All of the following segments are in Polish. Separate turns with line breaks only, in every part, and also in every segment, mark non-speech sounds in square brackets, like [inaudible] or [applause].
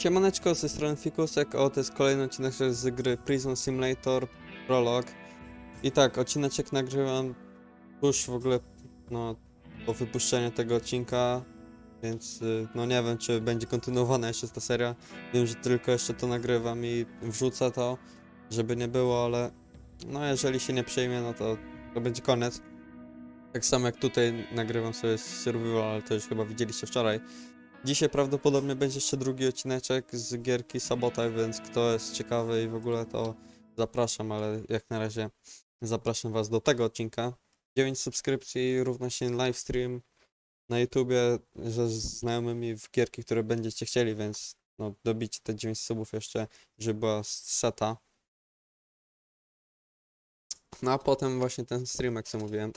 Siemaneczko, ze strony Fikusek, o to jest kolejny odcinek z gry Prison Simulator Prolog. I tak, odcineczek nagrywam tuż w ogóle, no, po wypuszczeniu tego odcinka, więc y, no nie wiem, czy będzie kontynuowana jeszcze ta seria. Wiem, że tylko jeszcze to nagrywam i wrzucę to, żeby nie było, ale no jeżeli się nie przyjmie, no to, to będzie koniec. Tak samo jak tutaj nagrywam sobie survival, ale to już chyba widzieliście wczoraj. Dzisiaj prawdopodobnie będzie jeszcze drugi odcineczek z gierki Sabotaj, więc kto jest ciekawy i w ogóle to zapraszam, ale jak na razie zapraszam was do tego odcinka. 9 subskrypcji równa się livestream na YouTubie ze znajomymi w gierki, które będziecie chcieli, więc no dobicie te 9 subów jeszcze, żeby była seta. No a potem właśnie ten stream, jak sobie mówiłem.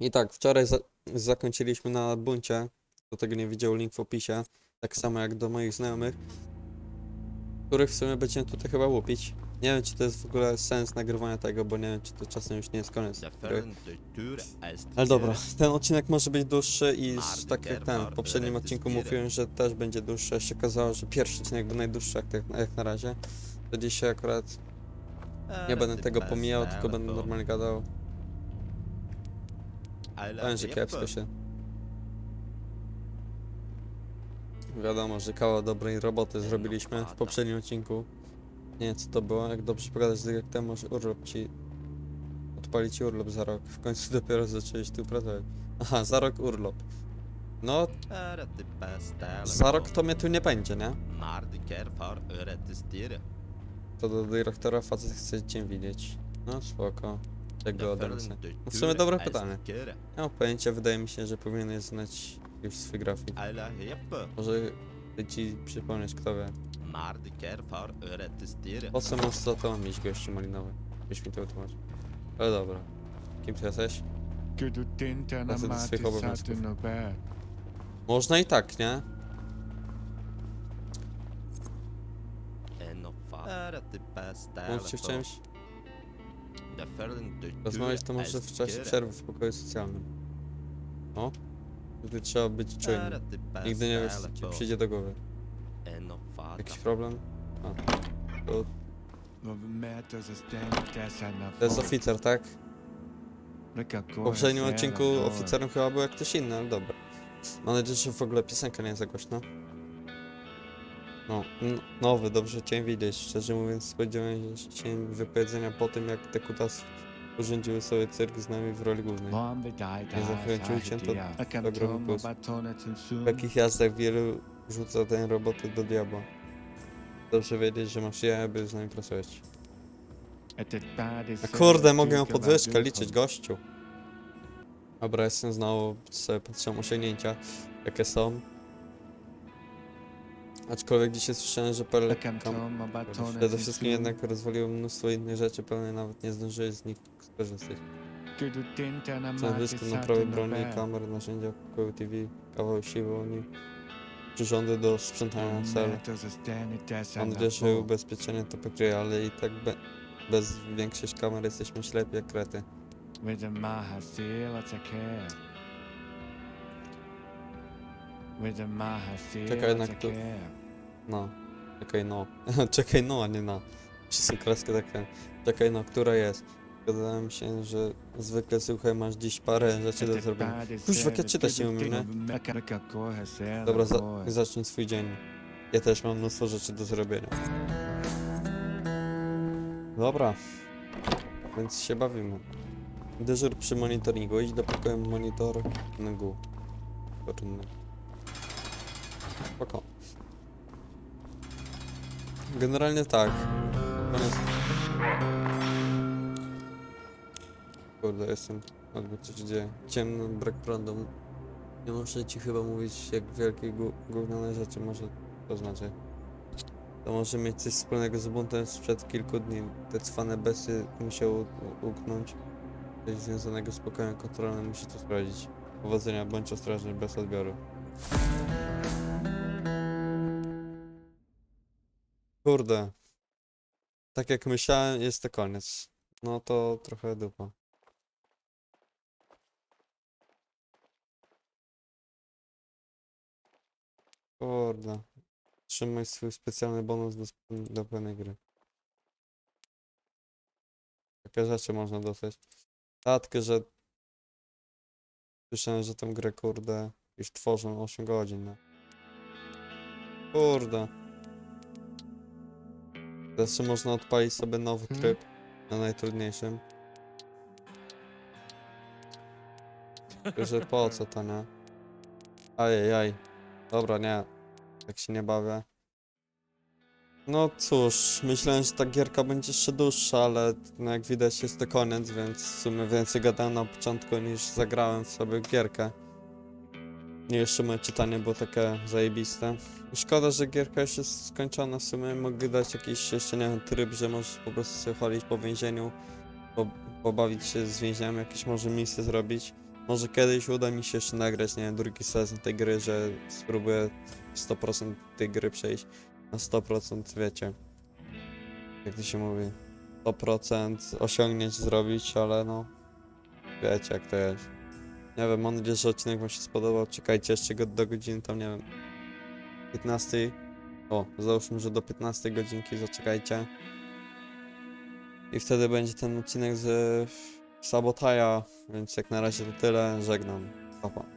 I tak, wczoraj za zakończyliśmy na buncie. Kto tego nie widział, link w opisie. Tak samo jak do moich znajomych, których w sumie będziemy tutaj chyba łupić. Nie wiem, czy to jest w ogóle sens nagrywania tego, bo nie wiem, czy to czasem już nie jest koniec. Ale dobra, ten odcinek może być dłuższy i tak jak ten, w poprzednim odcinku mówiłem, że też będzie dłuższy. się okazało, że pierwszy odcinek był najdłuższy jak, jak, jak na razie. To dzisiaj akurat nie będę tego pomijał, tylko będę normalnie gadał. Powiem, że kiepsko się. Wiadomo, że kawał dobrej roboty zrobiliśmy w poprzednim odcinku. Nie wiem co to było, jak dobrze pogadać z dyrektorem, może urlop ci... Odpalić ci urlop za rok. W końcu [laughs] dopiero zaczęłeś tu pracować. Aha, za rok urlop. No, za rok to mnie tu nie będzie, nie? To do dyrektora facet chce cię widzieć. No spoko. Jak go. No w sumie dobre pytanie. Nie mam pojęcia, wydaje mi się, że powinieneś znać grafik. Może ci przypomnieć, kto wie. Po co masz za to mieć gościu malinowy? Byś mi to wytłumaczył. Ale dobra. Kim ty jesteś?
Facet
do swych obowiązków.
no
Można i tak, nie? Mówcie w czymś. Rozmawiać to może w czasie przerwy w pokoju socjalnym. O? Tutaj trzeba być czujnym. Nigdy nie wiesz, co ci przyjdzie do głowy. Jakiś problem? A. To, to jest oficer, tak? W poprzednim odcinku oficerem chyba był jak ktoś inny, ale dobra. Mam nadzieję, że w ogóle piosenka nie jest za głośno. No, n- nowy, dobrze Cię widzieć. Szczerze mówiąc, spodziewałem się wypowiedzenia po tym, jak te kutas urządziły sobie cyrk z nami w roli głównej.
Nie
zachęcił cię to ogromny plus. W takich jazdach wielu rzuca tę robotę do diabła. Dobrze wiedzieć, że masz jaja, by z nami pracować. A kurde, mogę ją podwyżkę liczyć, gościu. Dobra, jestem znowu, sobie patrzę osiągnięcia, jakie są. Aczkolwiek dzisiaj słyszałem, że parę kam... Przede wszystkim jednak rozwaliło mnóstwo innych rzeczy, pewnie nawet nie zdążyłeś z nich skorzystać. Stanowisko naprawy broni, kamer, narzędzia, pokoju TV, kawał siłowni, przyrządy do sprzątania celu. Mam nadzieję, że ubezpieczenie to pokryje, ale i tak be bez większych kamer jesteśmy ślepi jak krety. Czekaj, jednak tu- No, czekaj no, [laughs] czekaj no, a nie na. Wszystkie kreski takie, czekaj no, która jest? Zgadzałem się, że zwykle słuchaj, masz dziś parę rzeczy do zrobienia. Kuźwa, jak ja czytać nie umiem, nie? Dobra, za zacznij swój dzień. Ja też mam mnóstwo rzeczy do zrobienia. Dobra, więc się bawimy. Dyżur przy monitoringu, idź do pokoju monitoringu. Czynny. Spoko. Generalnie tak. Natomiast... Kurde, jestem... Albo coś. Ciemno, brak prądu. Nie muszę ci chyba mówić, jak wielkie gó- gówniane rzeczy może to znaczy. To może mieć coś wspólnego z buntem sprzed kilku dni. Te cwane besy musiały uknąć. Coś związanego z pokojem kontrolnym musi to sprawdzić. Powodzenia, bądź ostrożny, bez odbioru. Kurde. Tak jak myślałem, jest to koniec. No to trochę dupa. Kurde. Trzymaj swój specjalny bonus do, do pełnej gry. Takie rzeczy można dostać. Tatkę, że słyszałem, że tę grę, kurde, już tworzą 8 godzin, no. Kurde. Jeszcze można odpalić sobie nowy
Mhm.
tryb na najtrudniejszym. Tylko, że po co to, nie? Ajajaj. Dobra, nie. Tak się nie bawię. No cóż, myślałem, że ta gierka będzie jeszcze dłuższa, ale no jak widać jest to koniec, więc w sumie więcej gadałem na początku niż zagrałem w sobie gierkę. I jeszcze moje czytanie było takie zajebiste. Szkoda, że gierka już jest skończona w sumie, mogę dać jakiś jeszcze, nie wiem, tryb, że możesz po prostu sobie chodzić po więzieniu, po, pobawić się z więźniami, jakieś może misje zrobić. Może kiedyś uda mi się jeszcze nagrać, nie wiem, drugi sezon tej gry, że spróbuję 100% tej gry przejść na 100%, wiecie. Jak to się mówi? 100% osiągnięć zrobić, ale no, wiecie jak to jest. Nie wiem, mam nadzieję, że odcinek wam się spodobał. Czekajcie jeszcze go do godziny tam, nie wiem, 15. O, załóżmy, że do 15 godzinki zaczekajcie. I wtedy będzie ten odcinek z Sabotaja, więc jak na razie to tyle. Żegnam. Pa, pa.